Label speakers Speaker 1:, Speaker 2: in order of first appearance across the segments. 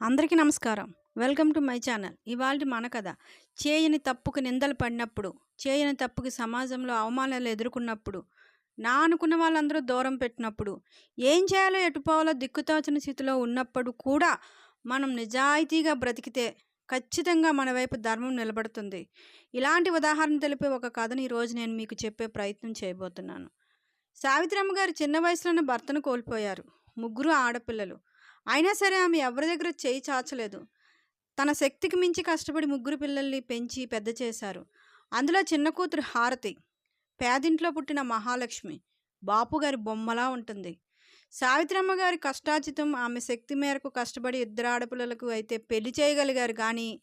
Speaker 1: అందరికీ నమస్కారం. Welcome to my channel. ఇవాళ మన కథ. చేయని తప్పుకు నిందలు పడినప్పుడు చేయని తప్పుకి సమాజంలో అవమానాలు ఎదుర్కొన్నప్పుడు నా అనుకున్న వాళ్ళందరూ దూరం పెట్టినప్పుడు ఏం చేయాలో ఎటుపోవాలో దిక్కుతోచని స్థితిలో ఉన్నప్పుడు కూడా మనం నిజాయితీగా బ్రతికితే ఖచ్చితంగా మన వైపు ధర్మం నిలబడుతుంది. ఇలాంటి ఉదాహరణ తెలిపే ఒక కథను ఈరోజు నేను మీకు చెప్పే ప్రయత్నం చేయబోతున్నాను. సావిత్రమ్మ గారు చిన్న వయసులోనే భర్తను కోల్పోయారు. ముగ్గురు ఆడపిల్లలు. అయినా సరే ఆమె ఎవరి దగ్గర చేయి చాచలేదు. తన శక్తికి మించి కష్టపడి ముగ్గురు పిల్లల్ని పెంచి పెద్ద చేశారు. అందులో చిన్న కూతురు హారతి పేదింట్లో పుట్టిన మహాలక్ష్మి బాపు గారి బొమ్మలా ఉంటుంది. సావిత్రమ్మ గారి కష్టాచితం ఆమె శక్తి మేరకు కష్టపడి ఇద్దరు ఆడపిల్లలకు అయితే పెళ్ళి చేయగలిగారు కానీ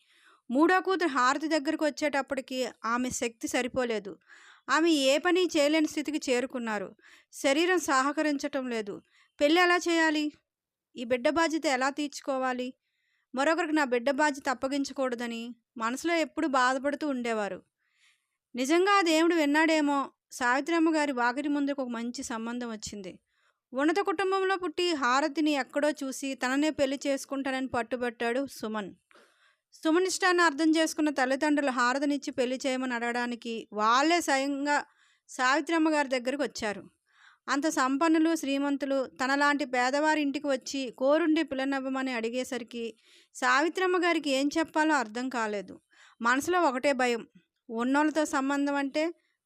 Speaker 1: మూడో కూతురు హారతి దగ్గరకు వచ్చేటప్పటికి ఆమె శక్తి సరిపోలేదు. ఆమె ఏ పని చేయలేని స్థితికి చేరుకున్నారు. శరీరం సహకరించటం లేదు. పెళ్ళి ఎలా చేయాలి? ఈ బిడ్డ బాధ్యత ఎలా తీర్చుకోవాలి? మరొకరికి నా బిడ్డ బాధ్యత అప్పగించకూడదని మనసులో ఎప్పుడు బాధపడుతూ ఉండేవారు. నిజంగా దేవుడు విన్నాడేమో సావిత్రమ్మ గారి వాకిరి ముందుకు ఒక మంచి సంబంధం వచ్చింది. ఉన్నత కుటుంబంలో పుట్టి హారతిని ఎక్కడో చూసి తననే పెళ్ళి చేసుకుంటానని పట్టుబట్టాడు సుమన్. సుమన్ ఇష్టాన్ని అర్థం చేసుకున్న తల్లిదండ్రులు హారతినిచ్చి పెళ్ళి చేయమని అడగడానికి వాళ్ళే స్వయంగా సావిత్రమ్మ గారి దగ్గరకు వచ్చారు. అంత సంపన్నులు శ్రీమంతులు తనలాంటి పేదవారి ఇంటికి వచ్చి కోరుండి పిల్లనవ్వమని అడిగేసరికి సావిత్రమ్మ గారికి ఏం చెప్పాలో అర్థం కాలేదు. మనసులో ఒకటే భయం ఉన్నోళ్ళతో సంబంధం అంటే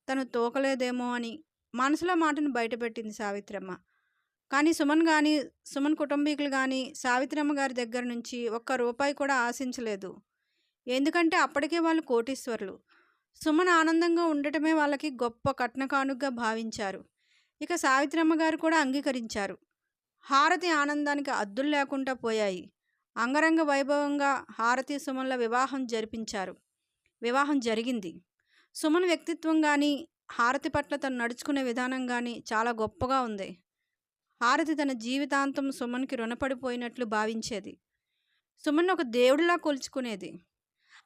Speaker 1: తను తోకలేదేమో అని మనసులో మాటను బయటపెట్టింది సావిత్రమ్మ. కానీ సుమన్ కానీ సుమన్ కుటుంబీకులు కానీ సావిత్రమ్మ గారి దగ్గర నుంచి ఒక్క రూపాయి కూడా ఆశించలేదు. ఎందుకంటే అప్పటికే వాళ్ళు కోటీశ్వరులు. సుమన్ ఆనందంగా ఉండటమే వాళ్ళకి గొప్ప కట్న కానుగ్గా భావించారు. ఇక సావిత్రమ్మ గారు కూడా అంగీకరించారు. హారతి ఆనందానికి అద్దులు లేకుండా పోయాయి. అంగరంగ వైభవంగా హారతి సుమన్ల వివాహం జరిపించారు. వివాహం జరిగింది. సుమన్ వ్యక్తిత్వం కానీ హారతి పట్ల తను నడుచుకునే విధానం కానీ చాలా గొప్పగా ఉంది. హారతి తన జీవితాంతం సుమన్కి రుణపడిపోయినట్లు భావించేది. సుమన్ ఒక దేవుడిలా కొలుచుకునేది.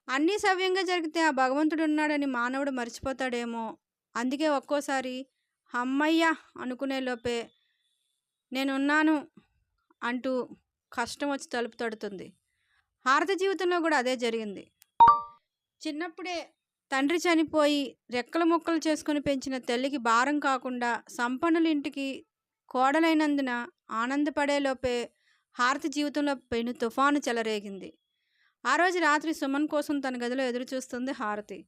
Speaker 1: అన్నీ సవ్యంగా జరిగితే ఆ భగవంతుడు ఉన్నాడని మానవుడు మర్చిపోతాడేమో. అందుకే ఒక్కోసారి అమ్మయ్య అనుకునే లోపే నేనున్నాను అంటూ కష్టం వచ్చి తలుపు తడుతుంది. హారతి జీవితంలో కూడా అదే జరిగింది. చిన్నప్పుడే తండ్రి చనిపోయి రెక్కల ముక్కలు చేసుకుని పెంచిన తల్లికి భారం కాకుండా సంపన్నుల ఇంటికి కోడలైనందున ఆనందపడేలోపే హారతి జీవితంలో పెను తుఫాను చెలరేగింది. ఆ రోజు రాత్రి సుమన్ కోసం తన గదిలో ఎదురు చూస్తుంది హారతి.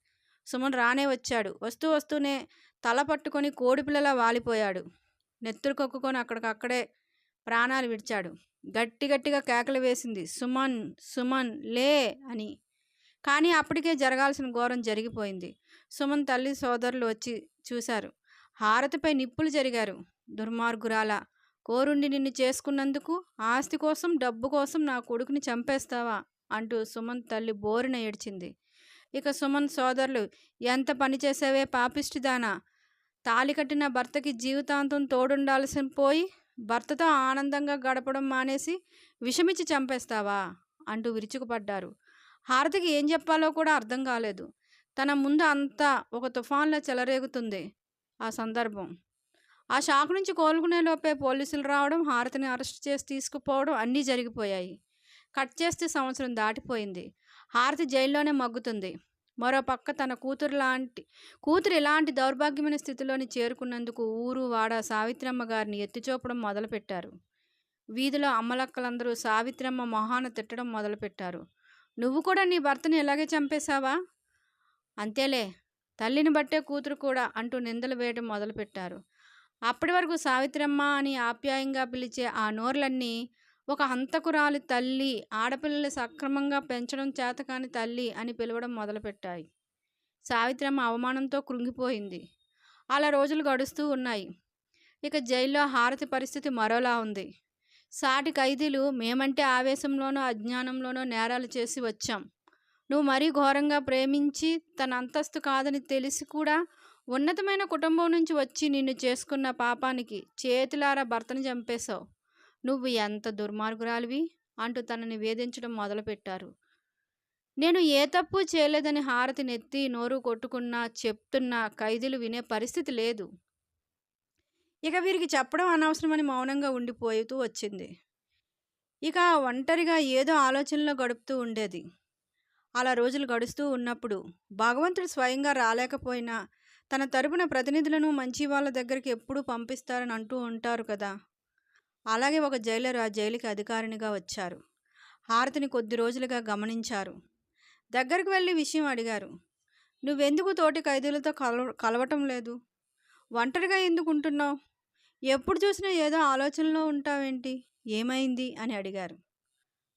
Speaker 1: సుమన్ రానే వచ్చాడు. వస్తూ వస్తూనే తల పట్టుకొని కోడిపిల్లలా వాలిపోయాడు. నెత్తురు కొక్కుకొని అక్కడికక్కడే ప్రాణాలు విడిచాడు. గట్టి గట్టిగా కేకలు వేసింది సుమన్ సుమన్ లే అని. కానీ అప్పటికే జరగాల్సిన ఘోరం జరిగిపోయింది. సుమన్ తల్లి సోదరులు వచ్చి చూశారు. హారతిపై నిప్పులు జరిగారు. దుర్మార్గురాల కోరుండి నిన్ను చేసుకున్నందుకు ఆస్తి కోసం డబ్బు కోసం నా కొడుకుని చంపేస్తావా? అంటూ సుమన్ తల్లి బోరిన ఏడ్చింది. ఇక సుమన్ సోదరులు ఎంత పని చేసావే పాపిష్టిదానా తాలి కట్టిన భర్తకి జీవితాంతం తోడుండాల్సి పోయి భర్తతో ఆనందంగా గడపడం మానేసి విషమిచ్చి చంపేస్తావా? అంటూ విరుచుకుపడ్డారు. హారతికి ఏం చెప్పాలో కూడా అర్థం కాలేదు. తన ముందు అంతా ఒక తుఫాన్లో చెలరేగుతుంది ఆ సందర్భం. ఆ షాక్ నుంచి కోలుకునే లోపే పోలీసులు రావడం హారతిని అరెస్ట్ చేసి తీసుకుపోవడం అన్నీ జరిగిపోయాయి. కట్ చేస్తే సంవత్సరం దాటిపోయింది. హారతి జైల్లోనే మగ్గుతుంది. మరో పక్క తన కూతురు లాంటి కూతురు ఇలాంటి దౌర్భాగ్యమైన స్థితిలోని చేరుకున్నందుకు ఊరు వాడ సావిత్రమ్మ గారిని ఎత్తిచూపడం మొదలుపెట్టారు. వీధిలో అమ్మలక్కలందరూ సావిత్రమ్మ మొహాన తిట్టడం మొదలుపెట్టారు. నువ్వు కూడా నీ భర్తని ఇలాగే చంపేశావా? అంతేలే తల్లిని బట్టే కూతురు కూడా అంటూ నిందలు వేయడం మొదలుపెట్టారు. అప్పటి వరకు సావిత్రమ్మ అని ఆప్యాయంగా పిలిచే ఆ నోర్లన్నీ ఒక హంతకురాలి తల్లి ఆడపిల్లల్ని సక్రమంగా పెంచడం చేతకాని తల్లి అని పిలవడం మొదలుపెట్టాయి. సావిత్రమ్మ అవమానంతో కృంగిపోయింది. అలా రోజులు గడుస్తూ ఉన్నాయి. ఇక జైల్లో హారతి పరిస్థితి మరోలా ఉంది. సాటి ఖైదీలు మేమంటే ఆవేశంలోనో అజ్ఞానంలోనో నేరాలు చేసి వచ్చాం. నువ్వు మరీ ఘోరంగా ప్రేమించి తన అంతస్తు కాదని తెలిసి కూడా ఉన్నతమైన కుటుంబం నుంచి వచ్చి నిన్ను చేసుకున్న పాపానికి చేతులారా భర్తను చంపేశావు. నువ్వు ఎంత దుర్మార్గురాలివి అంటూ తనని వేధించడం మొదలుపెట్టారు. నేను ఏ తప్పు చేయలేదని హారతి నెత్తి నోరు కొట్టుకున్నా చెప్తున్నా ఖైదీలు వినే పరిస్థితి లేదు. ఇక వీరికి చెప్పడం అనవసరమని మౌనంగా ఉండిపోతూ వచ్చింది. ఇక ఒంటరిగా ఏదో ఆలోచనలో గడుపుతూ ఉండేది. అలా రోజులు గడుస్తూ ఉన్నప్పుడు భగవంతుడు స్వయంగా రాలేకపోయినా తన తరపున ప్రతినిధులను మంచి వాళ్ళ దగ్గరికి ఎప్పుడూ పంపిస్తారని అంటూ ఉంటారు కదా! అలాగే ఒక జైలర్ ఆ జైలుకి అధికారినిగా వచ్చారు. హారతిని కొద్ది రోజులుగా గమనించారు. దగ్గరికి వెళ్ళి విషయం అడిగారు. నువ్వెందుకు తోటి ఖైదీలతో కలవ కలవటం లేదు? ఒంటరిగా ఎందుకు ఉంటున్నావు ఎప్పుడు చూసినా ఏదో ఆలోచనలో ఉంటావేంటి? ఏమైంది? అని అడిగారు.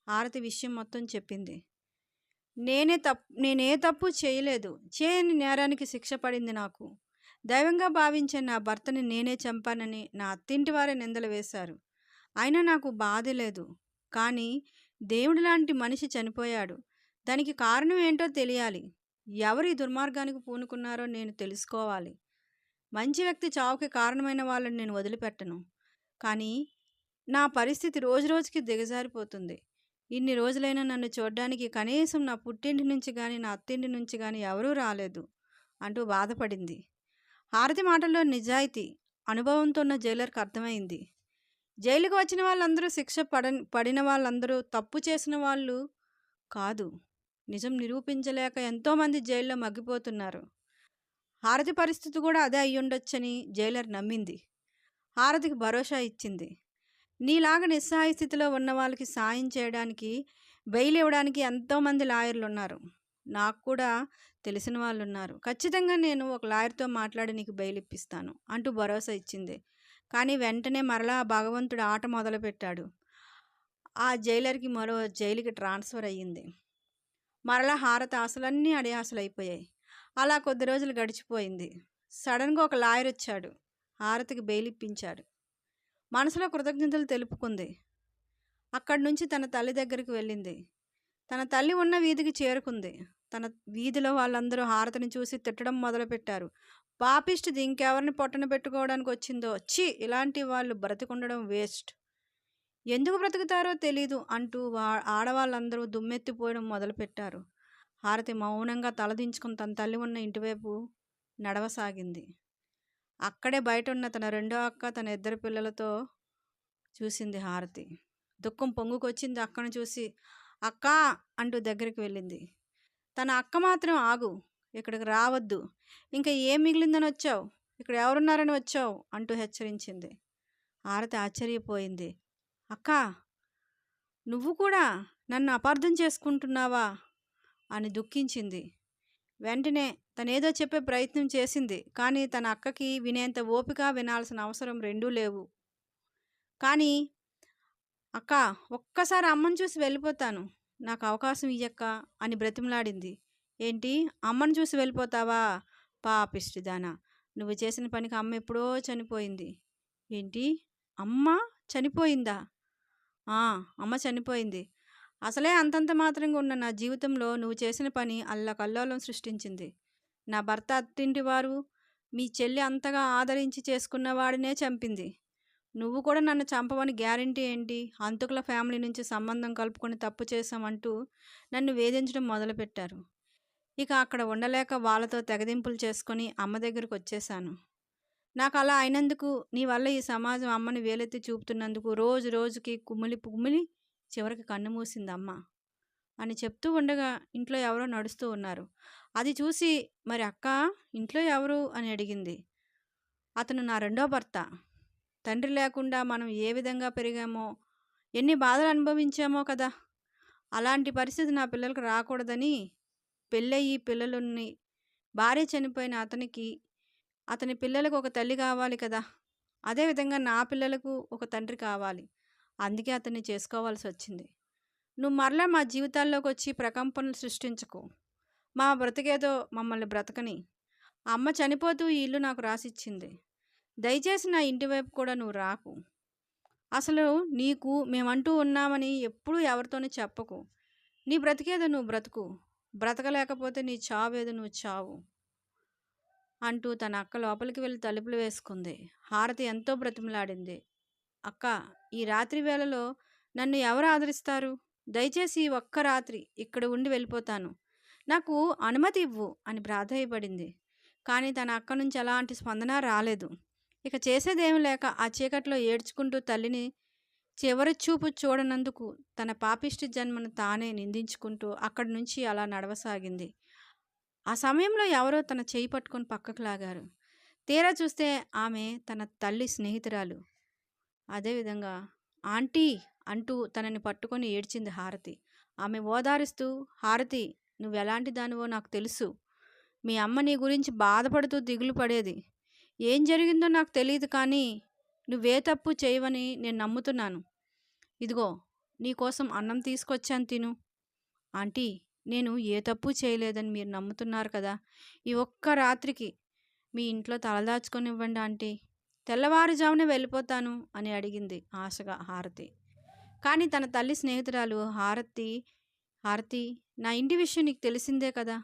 Speaker 1: హారతి విషయం మొత్తం చెప్పింది. నేనే తప్పు నేనే తప్పు చేయలేదు. చేయని నేరానికి శిక్ష పడింది నాకు. దైవంగా భావించే నా భర్తని నేనే చంపానని నా అత్తింటి వారే నిందలు వేశారు. అయినా నాకు బాధ లేదు. కానీ దేవుడు లాంటి మనిషి చనిపోయాడు. దానికి కారణం ఏంటో తెలియాలి. ఎవరు ఈ దుర్మార్గానికి పూనుకున్నారో నేను తెలుసుకోవాలి. మంచి వ్యక్తి చావుకి కారణమైన వాళ్ళని నేను వదిలిపెట్టను. కానీ నా పరిస్థితి రోజు రోజుకి దిగజారిపోతుంది. ఇన్ని రోజులైనా నన్ను చూడడానికి కనీసం నా పుట్టింటి నుంచి కానీ నా అత్తింటి నుంచి కానీ ఎవరూ రాలేదు అంటూ బాధపడింది. హారతి మాటల్లో నిజాయితీ అనుభవంతో ఉన్న జైలర్కి అర్థమైంది. జైలుకు వచ్చిన వాళ్ళందరూ శిక్ష పడ పడిన వాళ్ళందరూ తప్పు చేసిన వాళ్ళు కాదు. నిజం నిరూపించలేక ఎంతోమంది జైల్లో మగ్గిపోతున్నారు. హారతి పరిస్థితి కూడా అదే అయ్యుండొచ్చని జైలర్ నమ్మింది. హారతికి భరోసా ఇచ్చింది. నీలాగా నిస్సహాయ స్థితిలో ఉన్న వాళ్ళకి సాయం చేయడానికి బెయిల్ ఇవ్వడానికి ఎంతోమంది లాయర్లు ఉన్నారు నాకు కూడా తెలిసిన వాళ్ళు ఉన్నారు ఖచ్చితంగా నేను ఒక లాయర్తో మాట్లాడి నీకు బెయిల్ ఇప్పిస్తాను అంటూ భరోసా ఇచ్చింది. కానీ వెంటనే మరలా భగవంతుడు ఆట మొదలుపెట్టాడు. ఆ జైలర్కి మరో జైలుకి ట్రాన్స్ఫర్ అయ్యింది. మరలా హారత ఆశలన్నీ అడియాసలు అయిపోయాయి అలా కొద్ది రోజులు గడిచిపోయింది. సడన్గా ఒక లాయర్ వచ్చాడు. హారతికి బెయిల్ ఇప్పించాడు మనసులో కృతజ్ఞతలు తెలుపుకుంది. అక్కడి నుంచి తన తల్లి దగ్గరికి వెళ్ళింది. తన తల్లి ఉన్న వీధికి చేరుకుంది. తన వీధిలో వాళ్ళందరూ హారతిని చూసి తిట్టడం మొదలుపెట్టారు. పాపిష్టిది ఇంకెవరిని పొట్టన పెట్టుకోవడానికి వచ్చిందో? చి ఇలాంటి వాళ్ళు బ్రతికుండడం వేస్ట్. ఎందుకు బ్రతుకుతారో తెలీదు అంటూ వా ఆడవాళ్ళందరూ దుమ్మెత్తిపోయడం మొదలుపెట్టారు. హారతి మౌనంగా తలదించుకుని తన తల్లి ఉన్న ఇంటివైపు నడవసాగింది. అక్కడే బయట ఉన్న తన రెండో అక్క తన ఇద్దరు పిల్లలతో చూసింది హారతి. దుఃఖం పొంగుకొచ్చింది అక్కను చూసి అక్క అంటూ దగ్గరికి వెళ్ళింది. తన అక్క మాత్రం ఆగు ఇక్కడికి రావద్దు. ఇంకా ఏం మిగిలిందని వచ్చావు? ఇక్కడ ఎవరున్నారని వచ్చావు? అంటూ హెచ్చరించింది. ఆరతి ఆశ్చర్యపోయింది. అక్క నువ్వు కూడా నన్ను అపార్థం చేసుకుంటున్నావా? అని దుఃఖించింది. వెంటనే తనేదో చెప్పే ప్రయత్నం చేసింది కానీ తన అక్కకి వినేంత ఓపిక వినాల్సిన అవసరం రెండూ లేవు. కానీ అక్క ఒక్కసారి అమ్మని చూసి వెళ్ళిపోతాను. నాకు అవకాశం ఇయ్యక్క అని బ్రతిమలాడింది. ఏంటి? అమ్మని చూసి వెళ్ళిపోతావా? పాపిష్టిదానా! నువ్వు చేసిన పనికి అమ్మ ఎప్పుడో చనిపోయింది. ఏంటి? అమ్మ చనిపోయిందా? "ఆ, అమ్మ చనిపోయింది. అసలే అంతంత మాత్రంగా ఉన్న నా జీవితంలో నువ్వు చేసిన పని అల్లకల్లోలం సృష్టించింది. నా భర్త అత్తింటి వారు మీ చెల్లి అంతగా ఆదరించి చేసుకున్న వాడినే చంపింది. నువ్వు కూడా నన్ను చంపవని గ్యారంటీ ఏంటి? హంతకుల ఫ్యామిలీ నుంచి సంబంధం కలుపుకొని తప్పు చేశామంటూ నన్ను వేధించడం మొదలుపెట్టారు. ఇక అక్కడ ఉండలేక వాళ్ళతో తెగదింపులు చేసుకొని అమ్మ దగ్గరికి వచ్చేసాను నాకు అలా అయినందుకు నీ వల్ల ఈ సమాజం అమ్మని వేలెత్తి చూపుతున్నందుకు రోజు రోజుకి కుమిలి కుమిలి చివరికి కన్ను మూసింది అమ్మ అని చెప్తూ ఉండగా ఇంట్లో ఎవరో నడుస్తూ ఉన్నారు. అది చూసి మరి అక్క ఇంట్లో ఎవరు? అని అడిగింది. అతను నా రెండో భర్త. తండ్రి లేకుండా మనం ఏ విధంగా పెరిగామో ఎన్ని బాధలు అనుభవించామో కదా! అలాంటి పరిస్థితి నా పిల్లలకు రాకూడదని పెళ్ళయి పిల్లలుని భార్య చనిపోయిన అతనికి అతని పిల్లలకు ఒక తల్లి కావాలి కదా! అదేవిధంగా నా పిల్లలకు ఒక తండ్రి కావాలి. అందుకే అతన్ని చేసుకోవాల్సి వచ్చింది. నువ్వు మరలా మా జీవితాల్లోకి వచ్చి ప్రకంపనలు సృష్టించకు. మా బ్రతికేదో మమ్మల్ని బ్రతకని. అమ్మ చనిపోతూ ఈ ఇల్లు నాకు రాసిచ్చింది. దయచేసి నా ఇంటి వైపు కూడా నువ్వు రాకు. అసలు నీకు మేమంటూ ఉన్నామని ఎప్పుడూ ఎవరితోనూ చెప్పకు. నీ బ్రతికేదో నువ్వు బ్రతుకు. బ్రతకలేకపోతే నీ చావేదో నువ్వు చావు అంటూ తన అక్క లోపలికి వెళ్ళి తలుపులు వేసుకుంది. హారతి ఎంతో బ్రతిమలాడింది. అక్క ఈ రాత్రి వేళలో నన్ను ఎవరు ఆదరిస్తారు? దయచేసి ఒక్క రాత్రి ఇక్కడ ఉండి వెళ్ళిపోతాను. నాకు అనుమతి ఇవ్వు అని ప్రాధాయపడింది. కానీ తన అక్క నుంచి ఎలాంటి స్పందన రాలేదు. ఇక చేసేదేమీ లేక ఆ చీకట్లో ఏడ్చుకుంటూ తల్లిని చివరి చూపు చూడనందుకు తన పాపిష్టి జన్మను తానే నిందించుకుంటూ అక్కడి నుంచి అలా నడవసాగింది. ఆ సమయంలో ఎవరో తన చేయి పట్టుకొని పక్కకు లాగారు. తీరా చూస్తే ఆమె తన తల్లి స్నేహితురాలు. అదేవిధంగా ఆంటీ అంటూ తనని పట్టుకొని ఏడ్చింది హారతి. ఆమె ఓదారిస్తూ హారతి నువ్వు ఎలాంటి దానివో నాకు తెలుసు. మీ అమ్మ నీ గురించి బాధపడుతూ దిగులు పడేది. ఏం జరిగిందో నాకు తెలియదు కానీ నువ్వే తప్పు చేయవని నేను నమ్ముతున్నాను. ఇదిగో నీకోసం అన్నం తీసుకొచ్చాను తిను. ఆంటీ నేను ఏ తప్పు చేయలేదని మీరు నమ్ముతున్నారు కదా ఈ ఒక్క రాత్రికి మీ ఇంట్లో తలదాచుకొని ఇవ్వండి ఆంటీ. తెల్లవారుజామునే వెళ్ళిపోతాను అని అడిగింది ఆశగా హారతి. కానీ తన తల్లి స్నేహితురాలు హారతి హారతి నా ఇంటి విషయం నీకు తెలిసిందే కదా.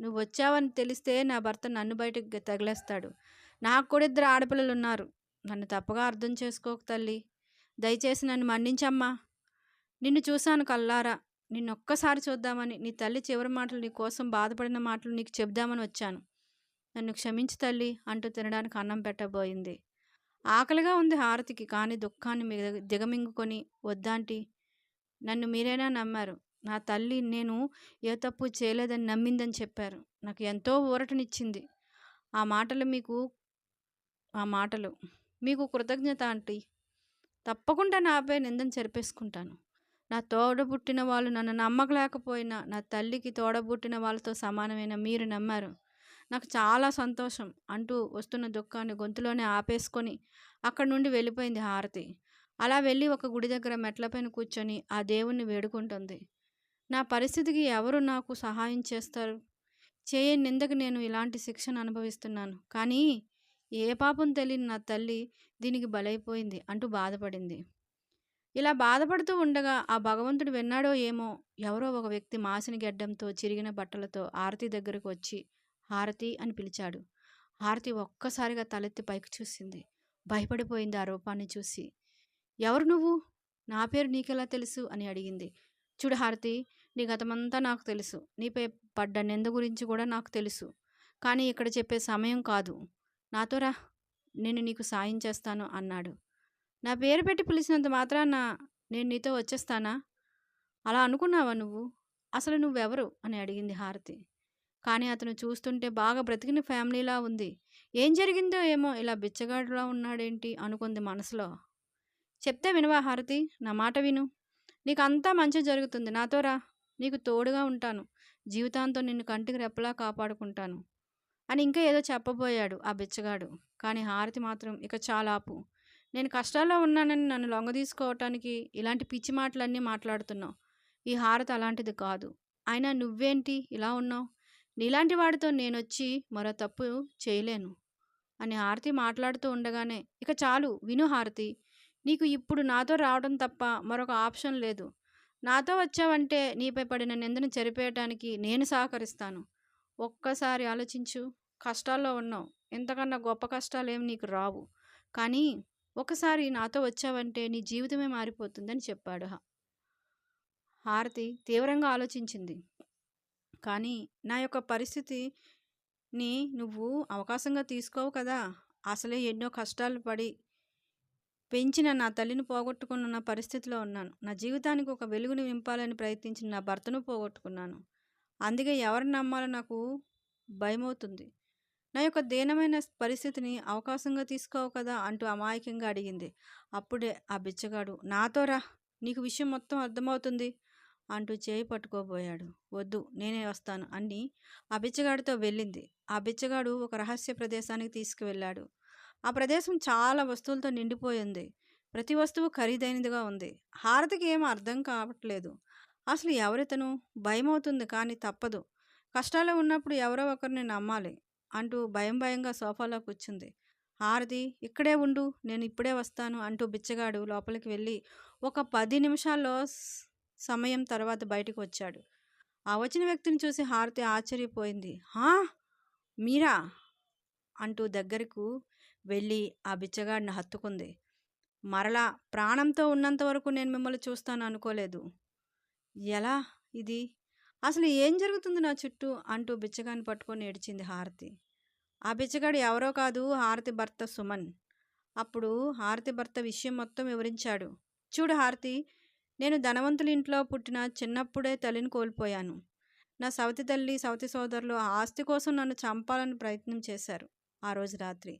Speaker 1: నువ్వు వచ్చావని తెలిస్తే నా భర్త నన్ను బయటకు తగిలేస్తాడు. నాకు కూడా ఇద్దరు ఆడపిల్లలు ఉన్నారు. నన్ను తప్పుగా అర్థం చేసుకోకు తల్లి. దయచేసి నన్ను మన్నించమ్మా. నిన్ను చూశాను కల్లారా నిన్ను ఒక్కసారి చూద్దామని నీ తల్లి చివరి మాటలు నీ కోసం బాధపడిన మాటలు నీకు చెప్దామని వచ్చాను. నన్ను క్షమించు తల్లి అంటూ తినడానికి అన్నం పెట్టబోయింది. ఆకలిగా ఉంది హారతికి కానీ దుఃఖాన్ని దిగమింగుకొని వద్దాంటి నన్ను మీరైనా నమ్మారు. నా తల్లి నేను ఏ తప్పు చేయలేదని నమ్మిందని చెప్పారు. నాకు ఎంతో ఊరటనిచ్చింది. ఆ మాటలు మీకు ఆ మాటలు. మీకు కృతజ్ఞత ఆంటీ. తప్పకుండా నాపై నిందను చెరిపేసుకుంటాను. నా తోడబుట్టిన వాళ్ళు నన్ను నమ్మకలేకపోయినా నా తల్లికి తోడబుట్టిన వాళ్ళతో సమానమైన మీరు నమ్మారు. నాకు చాలా సంతోషం అంటూ వస్తున్న దుఃఖాన్ని గొంతులోనే ఆపేసుకొని అక్కడి నుండి వెళ్ళిపోయింది హారతి. అలా వెళ్ళి ఒక గుడి దగ్గర మెట్లపైన కూర్చొని ఆ దేవుణ్ణి వేడుకుంటుంది. నా పరిస్థితికి ఎవరు నాకు సహాయం చేస్తారు? చేయని నిందకు నేను ఇలాంటి శిక్షను అనుభవిస్తున్నాను. కానీ ఏ పాపం తెలియని నా తల్లి దీనికి బలైపోయింది అంటూ బాధపడింది. ఇలా బాధపడుతూ ఉండగా ఆ భగవంతుడు విన్నాడో ఏమో ఎవరో ఒక వ్యక్తి మాసిన గెడ్డంతో చిరిగిన బట్టలతో హారతి దగ్గరకు వచ్చి హారతి అని పిలిచాడు. హారతి ఒక్కసారిగా తలెత్తి పైకి చూసింది. భయపడిపోయింది ఆ రూపాన్ని చూసి. ఎవరు నువ్వు? నా పేరు నీకెలా తెలుసు? అని అడిగింది. చూడు హారతి నీ గతమంతా నాకు తెలుసు. నీపై పడ్డ నింద గురించి కూడా నాకు తెలుసు. కానీ ఇక్కడ చెప్పే సమయం కాదు. నాతో రా నేను నీకు సాయం చేస్తాను అన్నాడు. నా పేరు పెట్టి పిలిచినంత మాత్రాన నేను నీతో వచ్చేస్తానా? అలా అనుకున్నావా నువ్వు? అసలు నువ్వెవరు? అని అడిగింది హారతి. కానీ అతను చూస్తుంటే బాగా బ్రతికిన ఫ్యామిలీలా ఉంది. ఏం జరిగిందో ఏమో ఇలా బిచ్చగాడులా ఉన్నాడేంటి అనుకుంది మనసులో. చెప్తే వినవా హారతి? నా మాట విను. నీకు అంతా మంచి జరుగుతుంది. నాతో రా. నీకు తోడుగా ఉంటాను. జీవితాంతం నిన్ను కంటికి రెప్పలా కాపాడుకుంటాను. అని ఇంకా ఏదో చెప్పబోయాడు ఆ బిచ్చగాడు. కానీ హారతి మాత్రం ఇక చాలా ఆపు నేను కష్టాల్లో ఉన్నానని నన్ను లొంగ తీసుకోవటానికి ఇలాంటి పిచ్చి మాటలన్నీ మాట్లాడుతున్నావు. ఈ హారతి అలాంటిది కాదు. అయినా నువ్వేంటి? ఇలా ఉన్నావు? నీలాంటి వాడితో నేనొచ్చి మరో తప్పు చేయలేను. అని హారతి మాట్లాడుతూ ఉండగానే ఇక చాలు విను హారతి. నీకు ఇప్పుడు నాతో రావడం తప్ప మరొక ఆప్షన్ లేదు. నాతో వచ్చావంటే నీపై పడిన నిందను చెరిపేయటానికి నేను సహకరిస్తాను. ఒక్కసారి ఆలోచించు. కష్టాల్లో ఉన్నావు. ఎంతకన్నా గొప్ప కష్టాలు ఏమి నీకు రావు. కానీ ఒకసారి నాతో వచ్చావంటే నీ జీవితమే మారిపోతుందని చెప్పాడు హారతి తీవ్రంగా ఆలోచించింది. కానీ నా యొక్క పరిస్థితిని నువ్వు అవకాశంగా తీసుకోవు కదా. అసలే ఎన్నో కష్టాలు పడి పెంచిన నా తల్లిని పోగొట్టుకున్న పరిస్థితిలో ఉన్నాను. నా జీవితానికి ఒక వెలుగుని నింపాలని ప్రయత్నించిన నా భర్తను పోగొట్టుకున్నాను. అందుకే ఎవరిని నమ్మాలో నాకు భయమవుతుంది. నా యొక్క దీనమైన పరిస్థితిని అవకాశంగా తీసుకోవు కదా అంటూ అమాయకంగా అడిగింది. అప్పుడే ఆ బిచ్చగాడు నాతో రా నీకు విషయం మొత్తం అర్థమవుతుంది అంటూ చేయి పట్టుకోబోయాడు. వద్దు నేనే వస్తాను అని ఆ బిచ్చగాడితో వెళ్ళింది. ఆ బిచ్చగాడు ఒక రహస్య ప్రదేశానికి తీసుకువెళ్ళాడు. ఆ ప్రదేశం చాలా వస్తువులతో నిండిపోయింది ప్రతి వస్తువు ఖరీదైనదిగా ఉంది. హారతికి ఏం అర్థం కావట్లేదు. అసలు ఎవరితను? భయం అవుతుంది కానీ తప్పదు. కష్టాలు ఉన్నప్పుడు ఎవరో ఒకరిని నమ్మాలి అంటూ భయం భయంగా సోఫాలో కూర్చుంది. హారతి ఇక్కడే ఉండు నేను ఇప్పుడే వస్తాను అంటూ బిచ్చగాడు లోపలికి వెళ్ళి ఒక పది నిమిషాల్లో సమయం తర్వాత బయటకు వచ్చాడు. ఆ వచ్చిన వ్యక్తిని చూసి హారతి ఆశ్చర్యపోయింది. హా? మీరా? అంటూ దగ్గరకు వెళ్ళి ఆ బిచ్చగాడిని హత్తుకుంది. మరలా ప్రాణంతో ఉన్నంత వరకు నేను మిమ్మల్ని చూస్తాను అనుకోలేదు. ఎలా ఇది? అసలు ఏం జరుగుతుంది నా చుట్టూ? అంటూ బిచ్చగాన్ని పట్టుకొని ఏడ్చింది హారతి. ఆ బిచ్చగాడు ఎవరో కాదు హారతి భర్త సుమన్. అప్పుడు హారతి భర్త విషయం మొత్తం వివరించాడు. చూడు హారతి నేను ధనవంతుల ఇంట్లో పుట్టిన చిన్నప్పుడే తల్లిని కోల్పోయాను. నా సవతి తల్లి సవతి సోదరులు ఆస్తి కోసం నన్ను చంపాలని ప్రయత్నం చేశారు ఆ రోజు రాత్రి.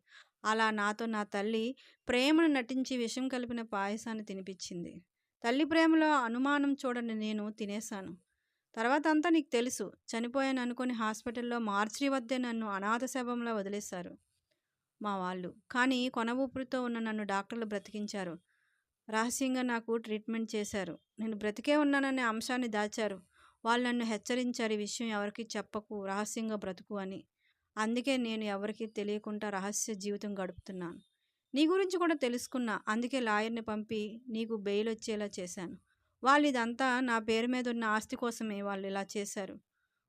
Speaker 1: అలా నాతో నా తల్లి ప్రేమను నటించి విషం కలిపిన పాయసాన్ని తినిపించింది. తల్లి ప్రేమలో అనుమానం చూడని నేను తినేశాను. తర్వాత అంతా నీకు తెలుసు చనిపోయాను అనుకుని హాస్పిటల్లో మార్చి వద్దే నన్ను అనాథ శవంలో వదిలేశారు మా వాళ్ళు. కానీ కొన ఊపిరితో ఉన్న నన్ను డాక్టర్లు బ్రతికించారు. రహస్యంగా నాకు ట్రీట్మెంట్ చేశారు. నేను బ్రతికే ఉన్నాననే అంశాన్ని దాచారు. వాళ్ళు నన్ను హెచ్చరించారు ఈ విషయం ఎవరికి చెప్పకు రహస్యంగా బ్రతుకు అని. అందుకే నేను ఎవరికీ తెలియకుండా రహస్య జీవితం గడుపుతున్నాను. నీ గురించి కూడా తెలుసుకున్నా. అందుకే లాయర్ని పంపి నీకు బెయిల్ వచ్చేలా చేశాను. వాళ్ళు ఇదంతా నా పేరు మీద ఉన్న ఆస్తి కోసమే వాళ్ళు ఇలా చేశారు.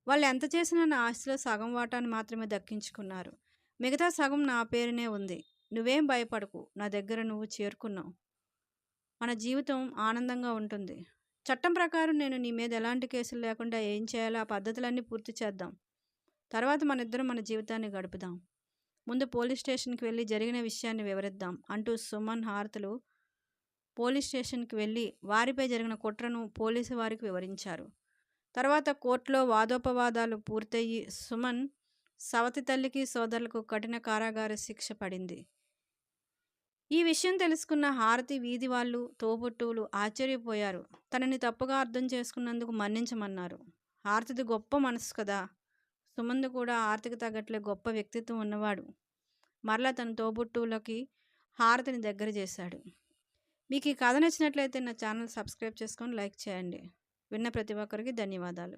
Speaker 1: వాళ్ళు ఎంత చేసినా నా ఆస్తిలో సగం వాటాను మాత్రమే దక్కించుకున్నారు. మిగతా సగం నా పేరునే ఉంది. నువ్వేం భయపడకు. నా దగ్గర నువ్వు చేరుకున్నావు. మన జీవితం ఆనందంగా ఉంటుంది. చట్టం ప్రకారం నేను నీ మీద ఎలాంటి కేసులు లేకుండా ఏం చేయాలో ఆ పద్ధతులన్నీ పూర్తి చేద్దాం. తర్వాత మన ఇద్దరం మన జీవితాన్ని గడుపుదాం. ముందు పోలీస్ స్టేషన్కి వెళ్ళి జరిగిన విషయాన్ని వివరిద్దాం అంటూ సుమన్ హారతులు పోలీస్ స్టేషన్కి వెళ్ళి వారిపై జరిగిన కుట్రను పోలీసు వారికి వివరించారు. తర్వాత కోర్టులో వాదోపవాదాలు పూర్తయి సుమన్ సవతి తల్లికి సోదరులకు కఠిన కారాగార శిక్ష పడింది. ఈ విషయం తెలుసుకున్న హారతి వీధి వాళ్ళు తోబుట్టువులు ఆశ్చర్యపోయారు. తనని తప్పుగా అర్థం చేసుకున్నందుకు మన్నించమన్నారు. హారతిది గొప్ప మనసు కదా! సుమంద్ కూడా ఆర్థిక తగ్గట్లే గొప్ప వ్యక్తిత్వం ఉన్నవాడు. మరలా తన తోబుట్టువులకి హారతిని దగ్గర చేశాడు. మీకు ఈ కథ నచ్చినట్లయితే నా ఛానల్ సబ్స్క్రైబ్ చేసుకొని లైక్ చేయండి. విన్న ప్రతి ఒక్కరికి ధన్యవాదాలు.